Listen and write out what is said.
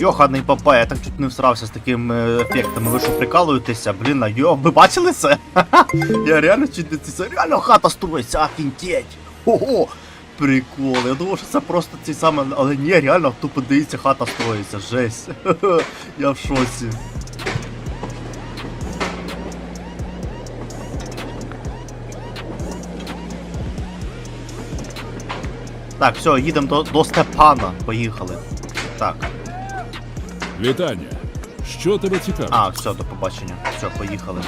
Йоханий папа, я так чуть не всрався з таким е, ефектами. Ви що прикалуєтеся? Блін, а йо, ви бачили це? Я реально чуть не це реально хата строїться, офігеть. Ого! Прикол, я думав, що це просто ці саме, але ні, реально, тупо дивіться, хата строїться, жесть. Я в шоці. Так, все, їдемо до, до Степана. Поїхали. Так. Вітання. Що тебе цікавить? А, все, до побачення. Все, поїхали.